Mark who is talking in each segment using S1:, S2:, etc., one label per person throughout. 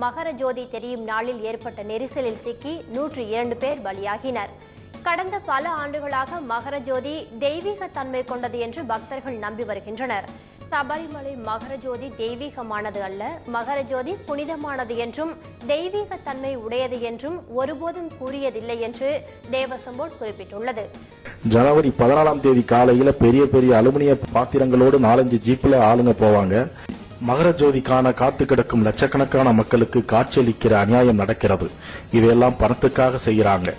S1: மகர ஜோதி தெரியும் நாளில் ஏற்பட்ட நெரிசலில் சிக்கி நூற்றி இரண்டு பேர் பலியாகினர். கடந்த பல ஆண்டுகளாக மகர ஜோதி தெய்வீக தன்மை கொண்டது என்று பக்தர்கள் நம்பி வருகின்றனர். சபரிமலை மகர ஜோதி தெய்வீகமானது அல்ல மகர ஜோதி புனிதமானது என்றும் தெய்வீக தன்மை உடையது என்றும் ஒருபோதும் கூறியதில்லை என்று தேவசம்போர்ட் குறிப்பிட்டுள்ளது.
S2: ஜனவரி பதினாலாம் தேதி காலையில பெரிய பெரிய அலுமினிய பாத்திரங்களோடு நாலஞ்சு ஜீப்ல ஆளுங்க போவாங்க. மகர ஜோதிக்கான காத்து கிடக்கும் லட்சக்கணக்கான மக்களுக்கு காட்சியளிக்கிற அநியாயம் நடக்கிறது. இதையெல்லாம் பணத்துக்காக செய்யறாங்க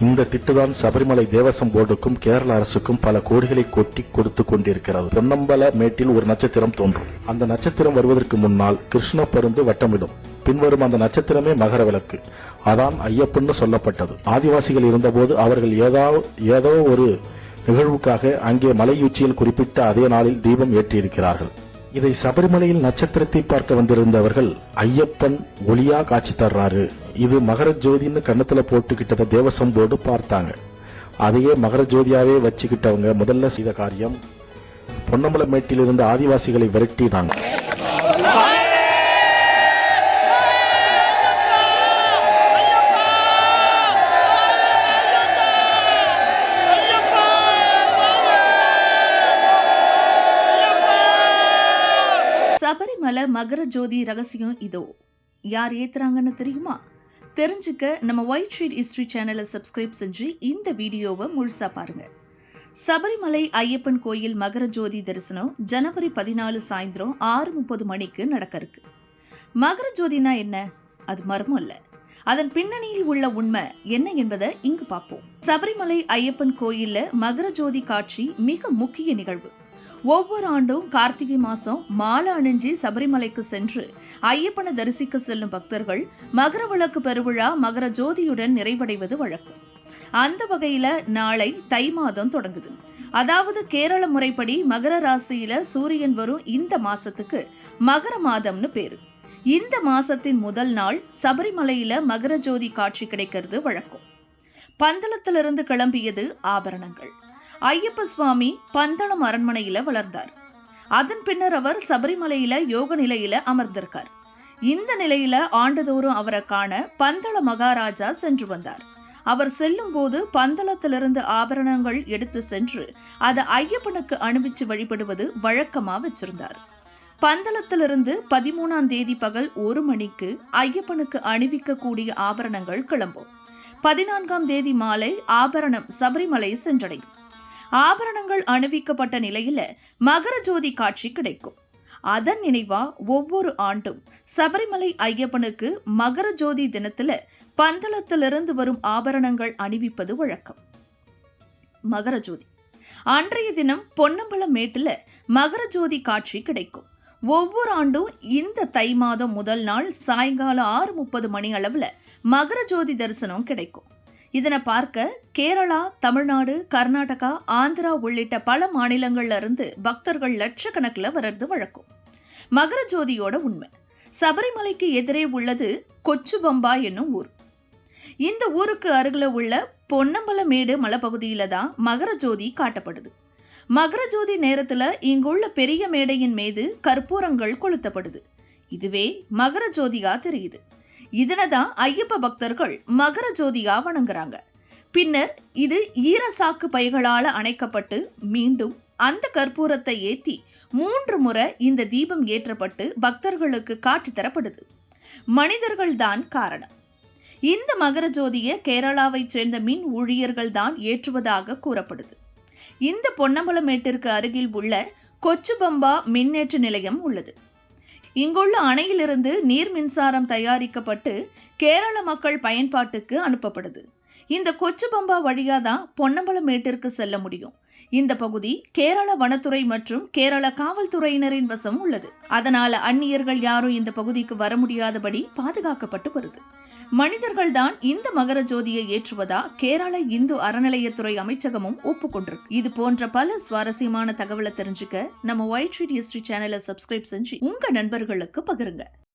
S2: இந்த திட்டுதான் சபரிமலை தேவசம் போர்டுக்கும் கேரள அரசுக்கும் பல கோடிகளை கொட்டி கொடுத்து கொண்டிருக்கிறது. பொன்னம்பல மேட்டில் ஒரு நட்சத்திரம் தோன்றும். அந்த நட்சத்திரம் வருவதற்கு முன்னால் கிருஷ்ண பருந்து வட்டமிடும். பின்வரும் அந்த நட்சத்திரமே மகர விளக்கு. அதான் ஐயப்பன்னு சொல்லப்பட்டது. ஆதிவாசிகள் இருந்தபோது அவர்கள் ஏதோ ஏதோ ஒரு நிகழ்வுக்காக அங்கே மலையுச்சியில் குறிப்பிட்ட அதே நாளில் தீபம் ஏற்றியிருக்கிறார்கள். இதை சபரிமலையில் நட்சத்திரத்தை பார்க்க வந்திருந்தவர்கள் ஐயப்பன் ஒளியா காட்சி தர்றாரு. இது மகர ஜோதின்னு கன்னத்துல போட்டுக்கிட்டத தேவசம் போர்டு பார்த்தாங்க. அதையே மகர ஜோதியாவே வச்சுக்கிட்டவங்க முதல்ல செய்த காரியம் பொன்னம்பல இருந்த ஆதிவாசிகளை விரட்டினாங்க.
S3: சபரிமலை மகர ஜோதி ரகசியம் இதோ. யார் ஏத்துறாங்கன்னு தெரியுமா? தெரிஞ்சுக்க நம்ம ஒயிட் ஷீட் ஹிஸ்டரி சேனலை சப்ஸ்கிரைப் செஞ்சு இந்த வீடியோவை முழுசா பாருங்க. சபரிமலை ஐயப்பன் கோயில் மகர ஜோதி தரிசனம் ஜனவரி பதினாலு சாயந்தரம் ஆறு முப்பது மணிக்கு நடக்க இருக்கு. மகர ஜோதினா என்ன? அது மர்மம் இல்ல. அதன் பின்னணியில் உள்ள உண்மை என்ன என்பதை இங்கு பார்ப்போம். சபரிமலை ஐயப்பன் கோயில்ல மகர ஜோதி காட்சி மிக முக்கிய நிகழ்வு. ஒவ்வொரு ஆண்டும் கார்த்திகை மாசம் மாலை அணிஞ்சி சபரிமலைக்கு சென்று ஐயப்பனை தரிசிக்க செல்லும் பக்தர்கள் மகர விளக்கு பெருவிழா மகர ஜோதியுடன் நிறைவடைவது வழக்கம். அந்த வகையில நாளை தை மாதம் தொடங்குது. அதாவது கேரள முறைப்படி மகர ராசியில சூரியன் வரும் இந்த மாசத்துக்கு மகர மாதம்னு பேரு. இந்த மாசத்தின் முதல் நாள் சபரிமலையில மகர ஜோதி காட்சி கிடைக்கிறது வழக்கம். பந்தளத்திலிருந்து கிளம்பியது ஆபரணங்கள். ஐயப்ப சுவாமி பந்தளம் அரண்மனையில வளர்ந்தார். அதன் பின்னர் அவர் சபரிமலையில யோக நிலையில அமர்ந்திருக்கார். இந்த நிலையில ஆண்டுதோறும் அவரை காண பந்தள மகாராஜா சென்று வந்தார். அவர் செல்லும் போது பந்தளத்திலிருந்து ஆபரணங்கள் எடுத்து சென்று அதை ஐயப்பனுக்கு அணிவிச்சு வழிபடுவது வழக்கமா வச்சிருந்தார். பந்தளத்திலிருந்து பதிமூணாம் தேதி பகல் ஒரு மணிக்கு ஐயப்பனுக்கு அணிவிக்கக்கூடிய ஆபரணங்கள் கிளம்பும். பதினான்காம் தேதி மாலை ஆபரணம் சபரிமலை சென்றடையும். ஆபரணங்கள் அணிவிக்கப்பட்ட நிலையில மகர ஜோதி காட்சி கிடைக்கும். அதன் நினைவா ஒவ்வொரு ஆண்டும் சபரிமலை ஐயப்பனுக்கு மகர ஜோதி தினத்துல பந்தளத்திலிருந்து வரும் ஆபரணங்கள் அணிவிப்பது வழக்கம். மகர ஜோதி. அன்றைய தினம் பொன்னம்பலம் மேட்டுல மகர ஜோதி காட்சி கிடைக்கும். ஒவ்வொரு ஆண்டும் இந்த தை மாதம் முதல் நாள் சாயங்காலம் ஆறு முப்பது மணி அளவுல மகர ஜோதி தரிசனம் கிடைக்கும். இதனை பார்க்க கேரளா தமிழ்நாடு கர்நாடகா ஆந்திரா உள்ளிட்ட பல மாநிலங்கள்ல இருந்து பக்தர்கள் லட்சக்கணக்கில் வர்றது வழக்கம். மகர ஜோதியோட உண்மை. சபரிமலைக்கு எதிரே உள்ளது கொச்சுபம்பா என்னும் ஊர். இந்த ஊருக்கு அருகில உள்ள பொன்னம்பலமேடு மலைப்பகுதியில தான் மகர ஜோதி காட்டப்படுது. மகர ஜோதி நேரத்துல இங்குள்ள பெரிய மேடையின் மீது கற்பூரங்கள் கொளுத்தப்படுது. இதுவே மகர ஜோதியா தெரியுது. இதனதான் ஐயப்ப பக்தர்கள் மகர ஜோதியா வணங்குறாங்க. பின்னர் இது ஈரசாக்கு பைகளால அணைக்கப்பட்டு மீண்டும் அந்த கற்பூரத்தை ஏற்றி மூன்று முறை இந்த தீபம் ஏற்றப்பட்டு பக்தர்களுக்கு காட்சி தரப்படுது. மனிதர்கள் தான் காரணம். இந்த மகர ஜோதியை கேரளாவைச் சேர்ந்த மின் ஊழியர்கள் தான் ஏற்றுவதாக கூறப்படுது. இந்த பொன்னம்பலமேட்டிற்கு அருகில் உள்ள கொச்சுபம்பா மின்னேற்ற நிலையம் உள்ளது. இங்குள்ள அணையிலிருந்து நீர் மின்சாரம் தயாரிக்கப்பட்டு கேரள மக்கள் பயன்பாட்டுக்கு அனுப்பப்படுது. இந்த கொச்சுபம்பா வழியாக தான் பொன்னம்பலமேட்டிற்கு செல்ல முடியும். இந்த பகுதி கேரள வனத்துறை மற்றும் கேரள காவல்துறையினரின் வசம் உள்ளது. அதனால அந்நியர்கள் யாரும் இந்த பகுதிக்கு வர முடியாதபடி பாதுகாக்கப்பட்டு வருது. மனிதர்கள் தான் இந்த மகர ஜோதியை ஏற்றுவதா கேரள இந்து அறநிலையத்துறை அமைச்சகமும் ஒப்புக்கொண்டிருக்கு. இது போன்ற பல சுவாரஸ்யமான தகவலை தெரிஞ்சுக்க நம்ம ஒயிட் ஷீட் ஹிஸ்டரி சேனலை சப்ஸ்கிரைப் செஞ்சு உங்க நண்பர்களுக்கு பகிருங்க.